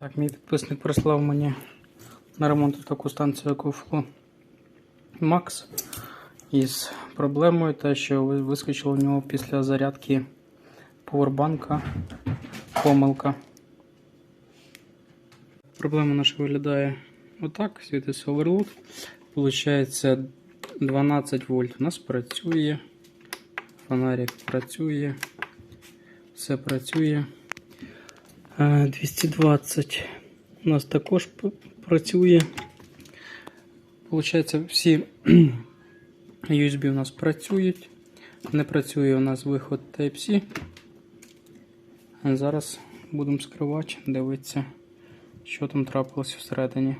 Так, мій підписник прислав мені на ремонт таку станцію EcoFlow Max із проблемою те, що ви- вискочило в нього після зарядки повербанка помилка. Проблема наша виглядає отак, світиться оверлуд. Получається 12 вольт. У нас працює. Фонарик працює. Все працює. Е, 220 у нас також працює. Получається, всі USB у нас працюють. Не працює у нас виход Type-C. Зараз будемо скривати, дивитися, що там трапилось всередині.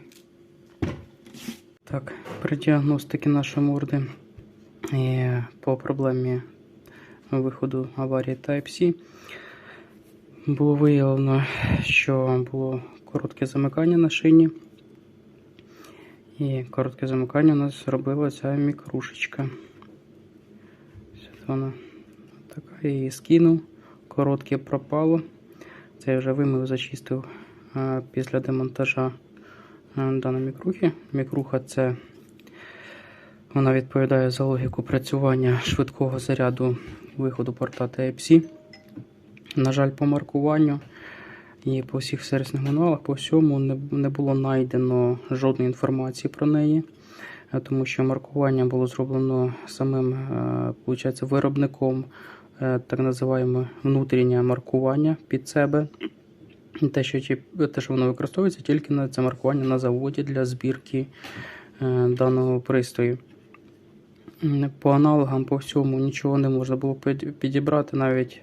Так, при діагностиці нашої морди е, по проблемі виходу аварії Type-C було виявлено, що було коротке замикання на шині. І коротке замикання у нас робила ця мікрушечка. Ось вона така я її скинув. Коротке пропало. Це я вже вимив, зачистив після демонтажа даної мікрухи. Мікруха це вона відповідає за логіку працювання швидкого заряду виходу порта Type-C. На жаль, по маркуванню і по всіх сервісних мануалах, по всьому не, було знайдено жодної інформації про неї, е, тому що маркування було зроблено самим е, виробником, е, так називаємо внутрішнє маркування під себе. Те, що, те, що воно використовується тільки на це маркування на заводі для збірки даного пристрою. По аналогам, по всьому нічого не можна було підібрати. Навіть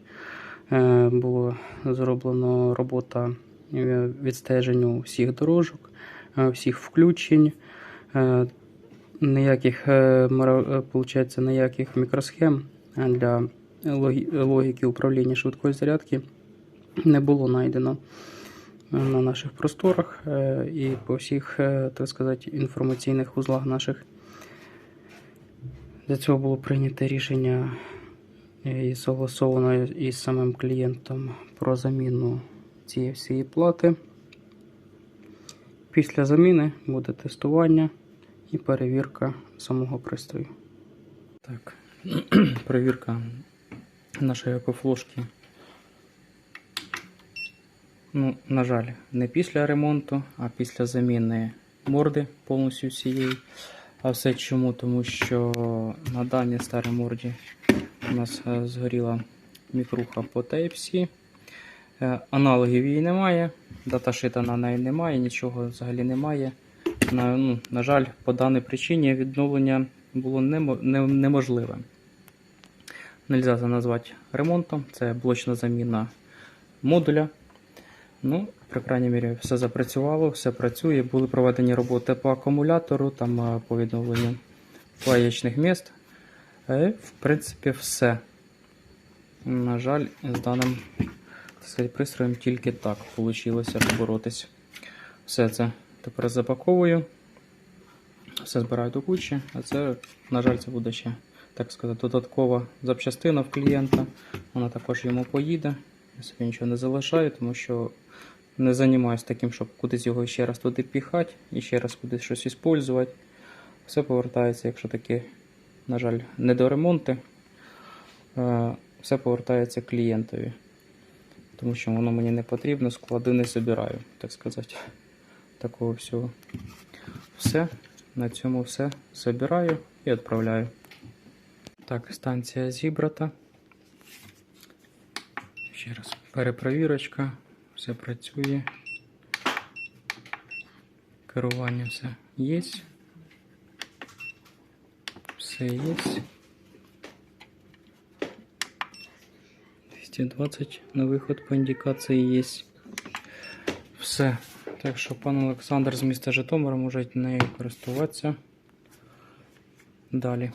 було зроблено робота е, відстеженню всіх дорожок, е, всіх включень. Е, Ніяких, е, е, получається, ніяких мікросхем е, для логі- логіки управління швидкої зарядки не було знайдено е, на наших просторах е, і по всіх, е, так сказати, інформаційних узлах наших. Для цього було прийнято рішення е, і согласовано із самим клієнтом про заміну цієї всієї плати. Після заміни буде тестування і перевірка самого пристрою. Так, перевірка нашої екофлошки. Ну, на жаль, не після ремонту, а після заміни морди повністю всієї. А все чому? Тому що на даній старій морді у нас е, згоріла мікруха по Type-C. Е, Аналогів її немає, даташита на неї немає, нічого взагалі немає. На, ну, на жаль, по даній причині відновлення було неможливе. Нельзя це назвати ремонтом, це блочна заміна модуля. Ну, при крайній мірі, все запрацювало, все працює. Були проведені роботи по акумулятору, там е, по відновленню клаєчних міст. Е, В принципі, все. На жаль, з даним так сказати, пристроєм тільки так вийшло поборотись. Все це тепер запаковую, все збираю до кучі, а це, на жаль, це буде ще так сказати, додаткова запчастина в клієнта. Вона також йому поїде. Я собі нічого не залишаю, тому що не займаюся таким, щоб кудись його ще раз туди піхати і ще раз кудись щось використовувати. Все повертається, якщо таки, на жаль, не до ремонту, е, все повертається клієнтові. Тому що воно мені не потрібно, склади не збираю, так сказати. Такого всього. Все. На цьому все збираю і відправляю. Так, станція зібрата. Ще раз перепровірочка, все працює. Керування все є. Все є. 220 на виход по індикації є. Все. Так що пан Олександр з міста Житомира може нею користуватися. Далі.